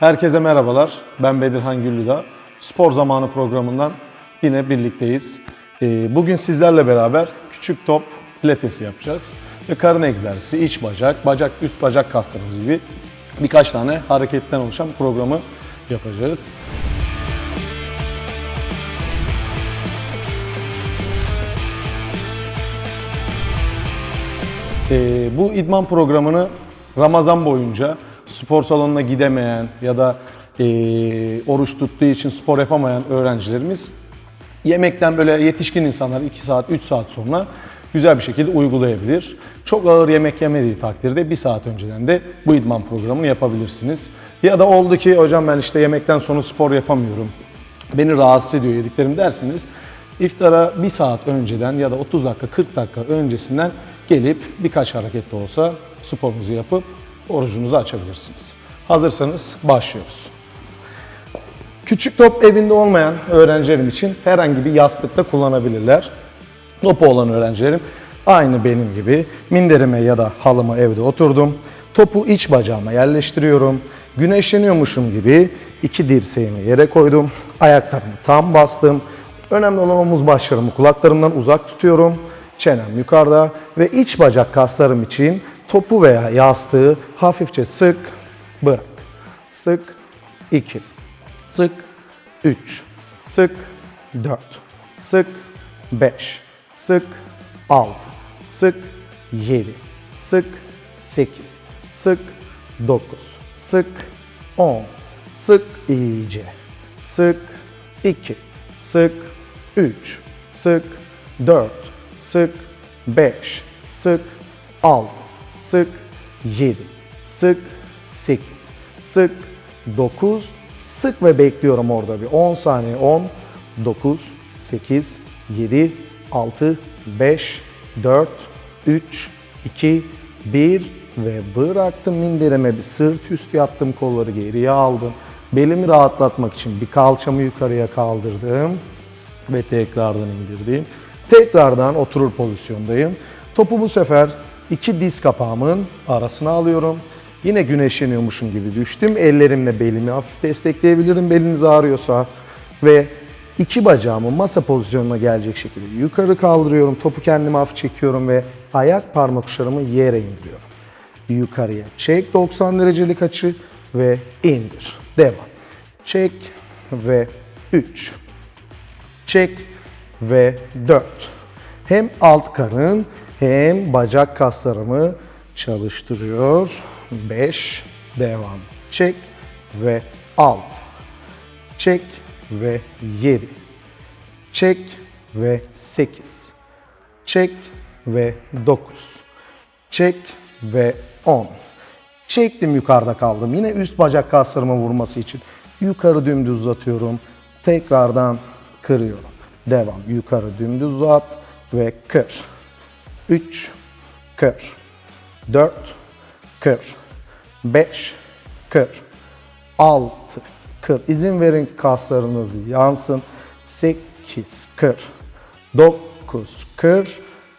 Herkese merhabalar. Ben Bedirhan Güllüdağ. Spor Zamanı programından yine birlikteyiz. Ee, Bugün sizlerle beraber küçük top pilatesi yapacağız. Ve karın egzersizi, iç bacak, bacak, üst bacak kaslarımız gibi birkaç tane hareketten oluşan programı yapacağız. Ee, bu idman programını Ramazan boyunca spor salonuna gidemeyen ya da e, oruç tuttuğu için spor yapamayan öğrencilerimiz yemekten böyle yetişkin insanlar 2 saat 3 saat sonra güzel bir şekilde uygulayabilir. Çok ağır yemek yemediği takdirde 1 saat önceden de bu idman programını yapabilirsiniz. Ya da oldu ki hocam ben işte yemekten sonra spor yapamıyorum. Beni rahatsız ediyor yediklerim derseniz iftara 1 saat önceden ya da 30 dakika 40 dakika öncesinden gelip birkaç hareket de olsa sporunuzu yapıp orucunuzu açabilirsiniz. Hazırsanız başlıyoruz. Küçük top evinde olmayan öğrencilerim için herhangi bir yastıkta kullanabilirler. Topu olan öğrencilerim aynı benim gibi minderime ya da halıma evde oturdum. Topu iç bacağıma yerleştiriyorum. Güneşleniyormuşum gibi iki dirseğimi yere koydum. Ayaklarımı tam bastım. Önemli olan omuz başlarımı kulaklarımdan uzak tutuyorum. Çenem yukarıda ve iç bacak kaslarım için topu veya yastığı hafifçe sık, bırak. Sık, 2, sık 3, sık 4, sık 5, sık 6, sık 7, sık 8, sık 9, sık 10, sık iyice, sık 2, sık 3, sık 4, sık 5, sık 6, sık 7, sık 8, sık 9, sık ve bekliyorum orada bir 10 saniye 10, 9, 8, 7, 6, 5, 4, 3, 2, 1 ve bıraktım minderime bir sırt üstü yaptım kolları geriye aldım. Belimi rahatlatmak için bir kalçamı yukarıya kaldırdım ve tekrardan indirdim. Tekrardan oturur pozisyondayım. Topu bu sefer iki diz kapağımın arasına alıyorum. Yine güneşleniyormuşum gibi düştüm. Ellerimle belimi hafif destekleyebilirim beliniz ağrıyorsa. Ve iki bacağımı masa pozisyonuna gelecek şekilde yukarı kaldırıyorum. Topu kendime hafif çekiyorum ve ayak parmak uçlarımı yere indiriyorum. Yukarıya çek 90 derecelik açı ve indir. Devam. Çek ve 3. Çek ve 4. Hem alt karın hem bacak kaslarımı çalıştırıyor. 5. Devam. Çek ve 6. Çek ve 7. Çek ve 8. Çek ve 9. Çek ve 10. Çektim yukarıda kaldım. Yine üst bacak kaslarıma vurması için yukarı dümdüz uzatıyorum. Tekrardan kırıyorum. Devam. Yukarı dümdüz uzat ve kır. 3 kır. 4 kır. 5 kır. 6 kır. İzin verin kaslarınız yansın. 8 kır. 9 kır.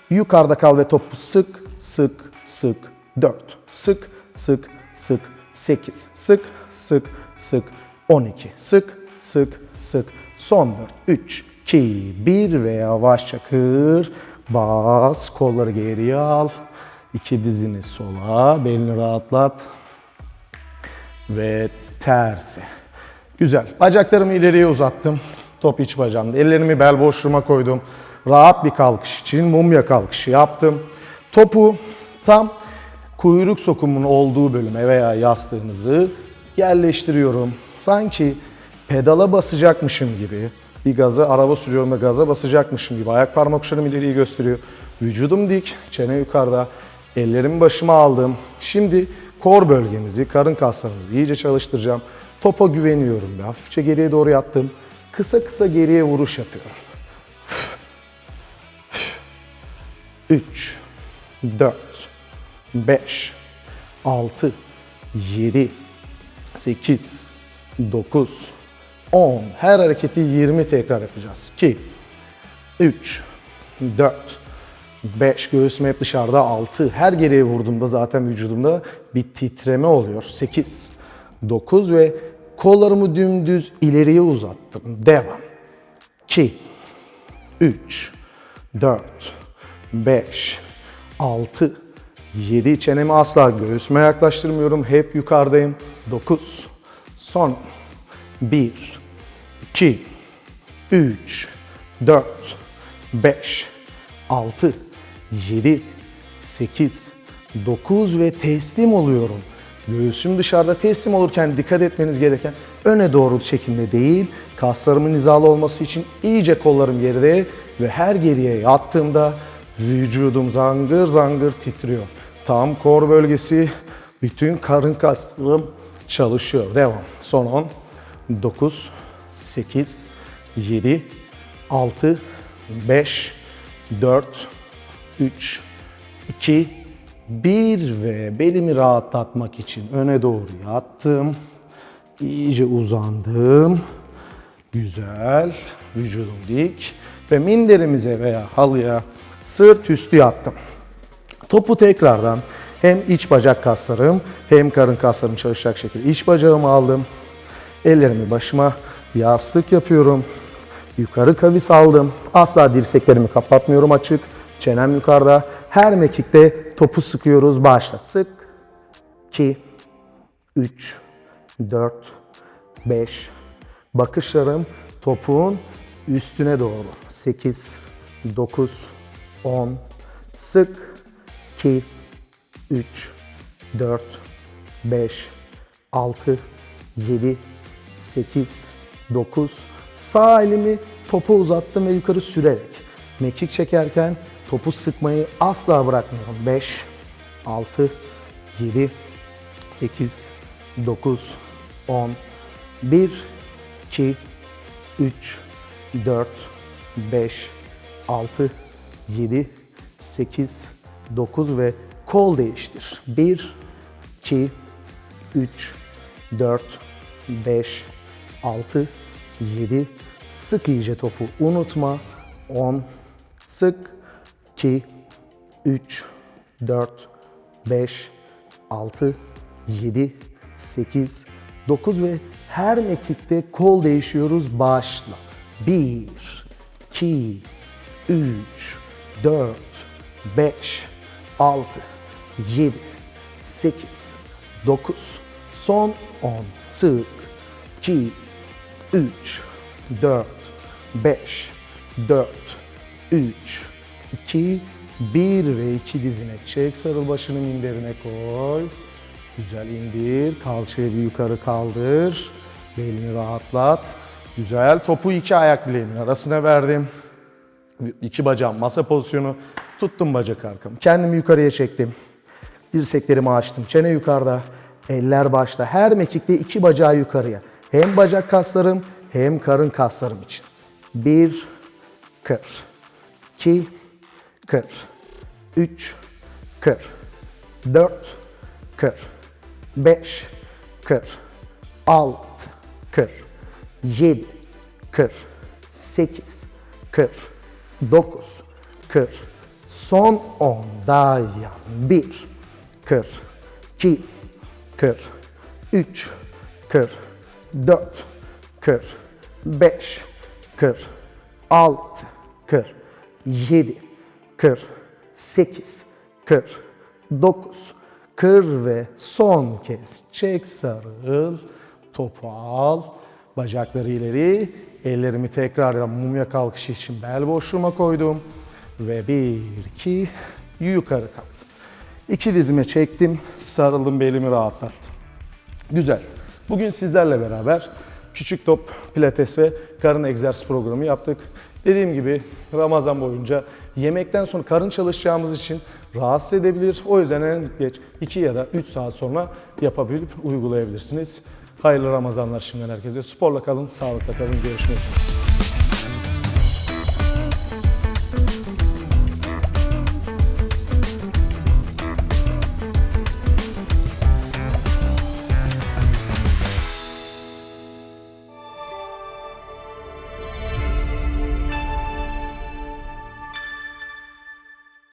Yukarıda kal ve topu sık sık sık 4. Sık sık sık 8. Sık sık sık 12. Sık sık sık son 4. 3 2 1 ve yavaşça kır. Bas kolları geriye al. İki dizini sola, belini rahatlat. Ve tersi. Güzel. Bacaklarımı ileriye uzattım. Top iç bacağımda. Ellerimi bel boşluğuma koydum. Rahat bir kalkış için mumya kalkışı yaptım. Topu tam kuyruk sokumunun olduğu bölüme veya yastığınızı yerleştiriyorum. Sanki pedala basacakmışım gibi bir gaza araba sürüyorum ve gaza basacakmışım gibi ayak parmak uçlarım ileriye gösteriyor. Vücudum dik, çene yukarıda. Ellerimi başıma aldım. Şimdi kor bölgemizi, karın kaslarımızı iyice çalıştıracağım. Topa güveniyorum ve hafifçe geriye doğru yattım. Kısa kısa geriye vuruş yapıyorum. 3 4 5 6 7 8 9 10 her hareketi 20 tekrar yapacağız. 2 3 4 5 göğsüm hep dışarıda 6 her geriye vurduğumda zaten vücudumda bir titreme oluyor. 8 9 ve Kollarımı dümdüz ileriye uzattım. Devam. 2, 3, 4, 5, 6, 7. Çenemi asla göğsüme yaklaştırmıyorum. Hep yukarıdayım. 9, son. 1, 2, 3, 4, 5, 6, 7, 8, 9 ve teslim oluyorum. Göğsüm dışarıda teslim olurken dikkat etmeniz gereken öne doğru çekilme değil, kaslarımın hizalı olması için iyice kollarım geride ve her geriye yattığımda vücudum zangır zangır titriyor. Tam kor bölgesi, bütün karın kaslarım çalışıyor. Devam. Son 10, 9, 8, 7, 6, 5, 4, 3, 2, 1 ve belimi rahatlatmak için öne doğru yattım. İyice uzandım. Güzel. Vücudum dik. Ve minderimize veya halıya sırt üstü yattım. Topu tekrardan hem iç bacak kaslarım hem karın kaslarım çalışacak şekilde iç bacağımı aldım. Ellerimi başıma yastık yapıyorum. Yukarı kavis aldım. Asla dirseklerimi kapatmıyorum açık. Çenem yukarıda. Her mekikte topu sıkıyoruz. Başla. Sık. 2, 3, 4, 5. Bakışlarım topuğun üstüne doğru. 8, 9, 10. Sık. 2, 3, 4, 5, 6, 7, 8, 9. Sağ elimi topu uzattım ve yukarı sürerek. Mekik çekerken topu sıkmayı asla bırakmıyorum. 5, 6, 7, 8, 9, 10, 1, 2, 3, 4, 5, 6, 7, 8, 9 ve kol değiştir. 1, 2, 3, 4, 5, 6, 7, sık iyice topu unutma. 10, sık, 2, 3, 4, 5, 6, 7, 8, 9 ve her mekikte kol değişiyoruz. Başla. 1, 2, 3, 4, 5, 6, 7, 8, 9, son 10, sık, 2, 3, 4, 5, 4, 3, 2, 1 ve 2 dizine çek. Sarıl başını minderine koy. Güzel indir. Kalçayı bir yukarı kaldır. Belini rahatlat. Güzel. Topu iki ayak bileğimin arasına verdim. İki bacağım masa pozisyonu. Tuttum bacak arkamı. Kendimi yukarıya çektim. Dirseklerimi açtım. Çene yukarıda. Eller başta. Her mekikte iki bacağı yukarıya. Hem bacak kaslarım hem karın kaslarım için. Bir, kır. İki, kır. Üç, kır. Dört, kır. Beş, kır. Altı, kır. Yedi, kır. Sekiz, kır. Dokuz, kır. Son on dayan. Bir, kır. İki, kır. Üç, kır. Dört, kır. Beş, kır. Altı, kır. Yedi, kır. Sekiz, kır. Dokuz, kır ve son kez çek sarıl. Topu al. Bacakları ileri. Ellerimi tekrardan mumya kalkışı için bel boşluğuma koydum. Ve bir, iki, yukarı kalktım. İki dizime çektim. Sarıldım, belimi rahatlattım. Güzel. Bugün sizlerle beraber küçük top, pilates ve karın egzersiz programı yaptık. Dediğim gibi Ramazan boyunca yemekten sonra karın çalışacağımız için rahatsız edebilir. O yüzden en geç 2 ya da 3 saat sonra yapabilip uygulayabilirsiniz. Hayırlı Ramazanlar şimdiden herkese. Sporla kalın, sağlıkla kalın. Görüşmek üzere.